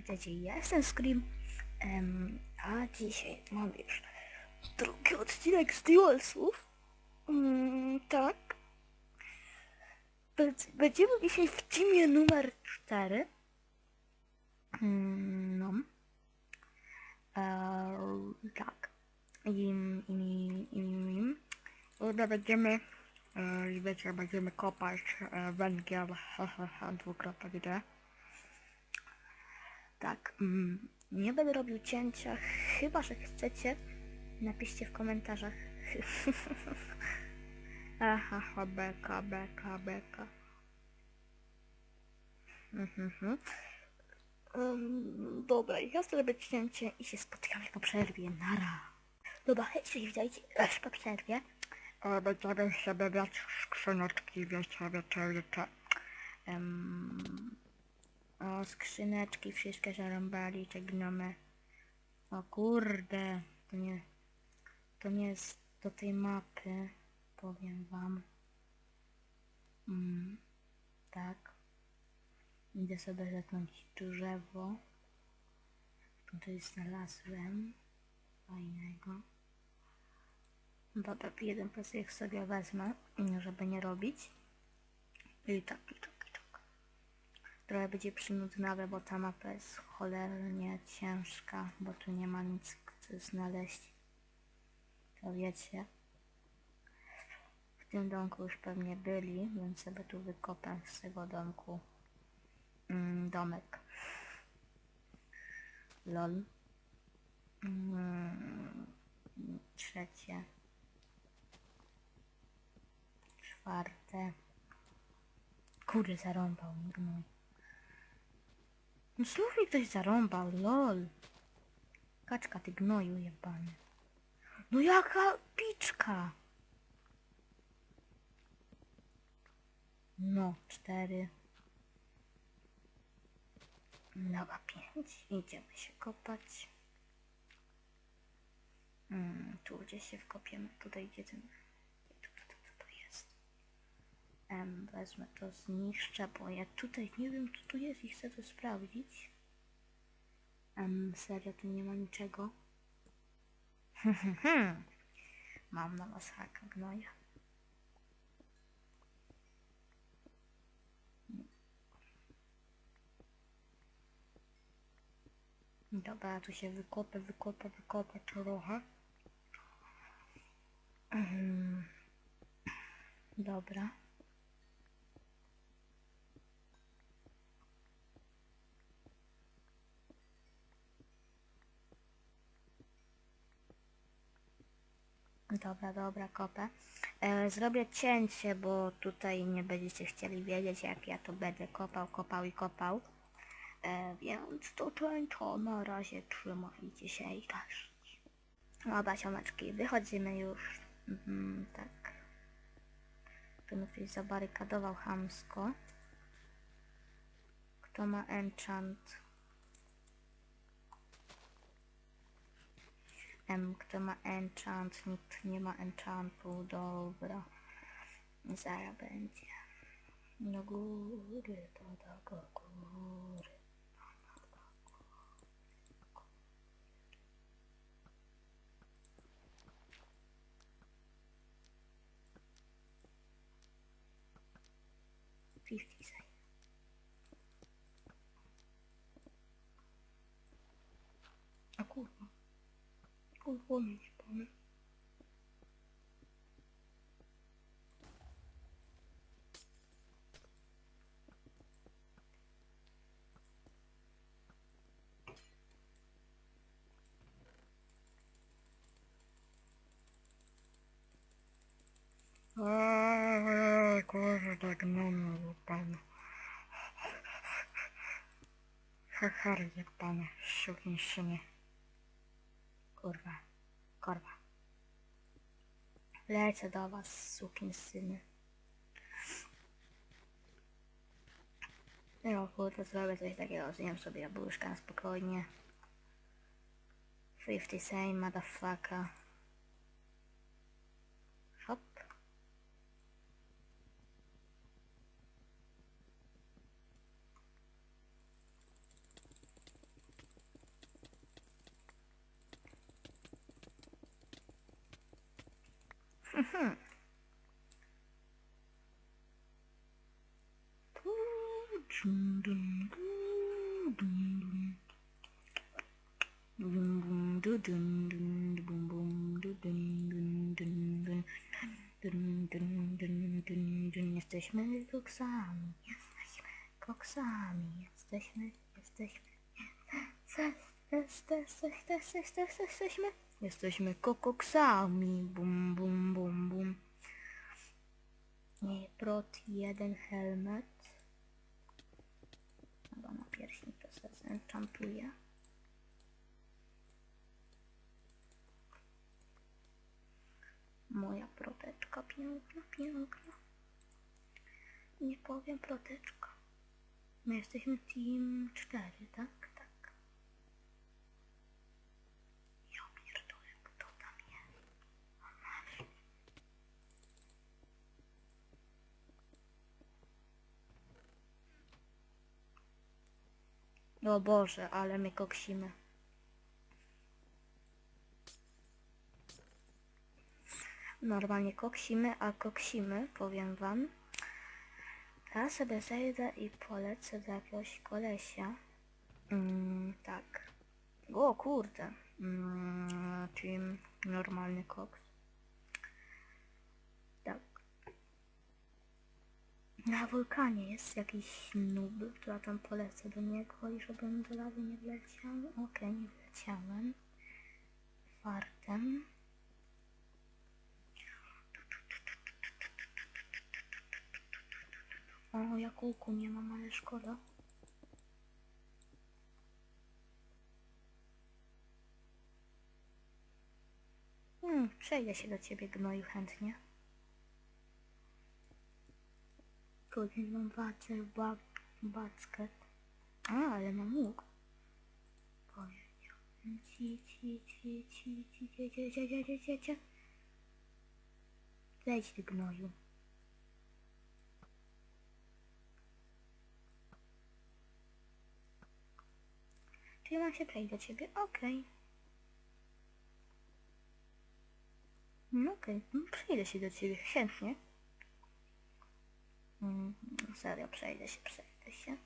witajcie, ja jestem Scream, em, a dzisiaj mam już drugi odcinek z Dualsów. Mm, tak. Będziemy dzisiaj w teamie numer 4. Mm, no. Eee, tak. I, i, i, i, i. Kurde, będziemy, e, będziemy kopać e, węgiel, dwukropek gdzie. Tak, mm, nie będę robił cięcia, chyba że chcecie, napiszcie w komentarzach. Aha, ha, beka, beka, beka. Mhm. Um, dobra, ja zrobię cięcie i się spotkamy po przerwie. Nara. Dobra, hej, cześć, witajcie też po przerwie. E, Będziemy sobie brać skrzyneczki, wiecie, wiecie, wiecie. Um, o, skrzyneczki, wszystkie zarąbali, te gnomy. O kurde, to nie, to nie jest do tej mapy, powiem wam. Mm, tak. Idę sobie zatknąć drzewo. Tutaj znalazłem fajnego. Dobra, jeden pasek sobie wezmę, żeby nie robić. I tak, i tak. Trochę będzie przynudnawe, bo ta mapa jest cholernie ciężka, bo tu nie ma nic co znaleźć. To wiecie. W tym domku już pewnie byli, więc sobie tu wykopę z tego domku mm, domek. Lol. Mm, trzecie. Czwarte. Kurde, zarąbał mi. No znów mi ktoś zarąbał, lol. Kaczka, ty gnoju jebany. No jaka piczka. No, cztery. Dobra, pięć. Idziemy się kopać. Mm, tu gdzieś się wkopiemy. Tutaj gdzie ten... Tu, tu, tu, tu, tu jest. Em, wezmę to, zniszczę, bo ja tutaj nie wiem co tu jest i chcę to sprawdzić. Em, serio, tu nie ma niczego. Mam na was haka gnoja. Dobra, tu się wykopę, wykopę, wykopę trochę. Dobra. Dobra, dobra, kopę. E, zrobię cięcie, bo tutaj nie będziecie chcieli wiedzieć, jak ja to będę kopał, kopał i kopał. E, więc to cięcie na razie trzymajcie się i też. Dobra, siomeczki, wychodzimy już. Mhm, tak. Tu mi ktoś zabarykadował hamsko. Kto ma enchant? Em, kto ma enchant? Nikt nie ma enchantu, dobra. Zaraz będzie. Do góry, to do góry. Fifty cent. A kurwa. Kurwa, nie spamy. Eee, kurde, gnomy, pan. Hachary, jak pan, siukinsyny. Kurwa, korwa. Lecę do was, sukinsyny. No kurde, zrobię coś takiego, zjem sobie jabłuszka na spokojnie. 50 same, motherfucker. Dun. Jesteśmy koksami, jesteśmy koksami, jesteśmy, jesteśmy, jesteśmy, jesteśmy, jesteśmy, kokoksami, bum, bum, bum. Nie, prot jeden helmet. Chyba na pierśni to se zenchantuję. Moja proteczka piękna, piękna. Nie powiem proteczka. My jesteśmy team 4, tak? Tak. Ja pierdolę, kto tam jest? O, masz. O Boże, ale my koksimy. Normalnie koksimy, a koksimy, powiem wam. Teraz sobie zejdę i polecę do jakiegoś kolesia. Mm, tak. O kurde. Mm, normalny koks. Tak. Na wulkanie jest jakiś noob, ja tam polecę do niego i żebym do lawy nie wleciał. Okej, nie wleciałem. Fartem. O, jakułku nie mam, ale szkoda. Hmm, przejdę się do ciebie, gnoju, chętnie. Kurde, mam bacę, ba, backę. A, ale mam łuk. Powiedziałbym ci, ci, ci, ci, ci, ci, ci, ci, ci, ci, ci, ci. Ty gnoju. Czyli mam się przejść do ciebie? Okej. No okej, no przejdę się do ciebie chętnie. Mm, serio, przejdę się, przejdę się.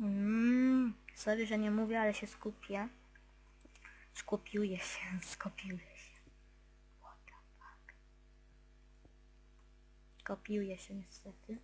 Mm, sorry, że nie mówię, ale się skupię. Skupiuję się, skupiuję kapıyı yaşın istedi.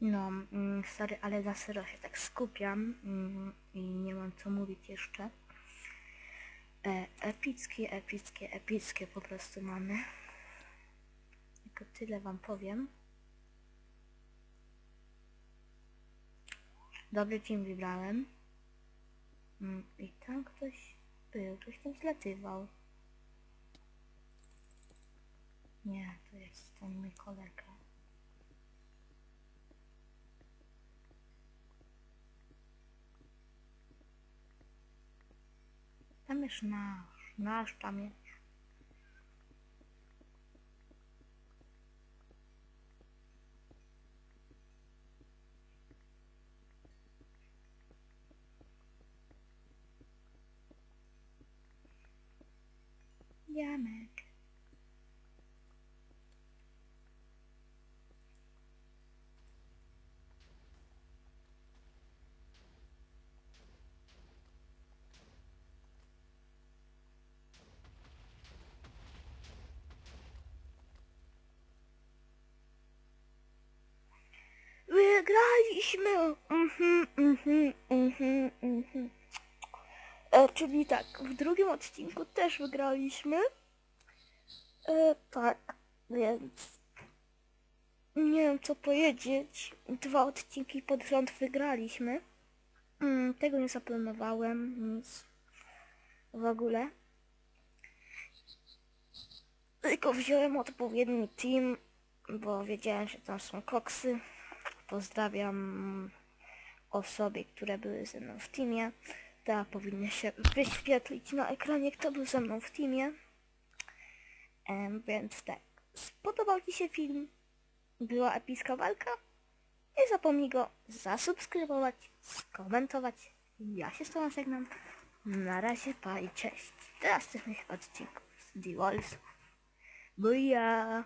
No, mm, sorry, ale za serio się tak skupiam mm, i nie mam co mówić jeszcze. E, epickie, epickie, epickie po prostu mamy. Tylko tyle wam powiem. Dobry team wybrałem. Mm, I tam ktoś był, ktoś tam zlatywał. Nie, to jest ten mój kolega. Tam jest nasz, nasz tam jest. Jamek. Mhm, mhm, mhm, mhm. E, czyli tak, w drugim odcinku też wygraliśmy. E, tak, więc nie wiem co powiedzieć. Dwa odcinki pod rząd wygraliśmy. Mm, tego nie zaplanowałem, nic w ogóle. Tylko wziąłem odpowiedni team, bo wiedziałem, że tam są koksy. Pozdrawiam osoby, które były ze mną w teamie. Ta powinna się wyświetlić na ekranie, kto był ze mną w teamie. Em, więc tak, spodobał Ci się film? Była epicka walka? Nie zapomnij go zasubskrybować, skomentować. Ja się z Tobą żegnam. Na razie, pa i cześć. Do następnych odcinków z The Wolfsów. Buja!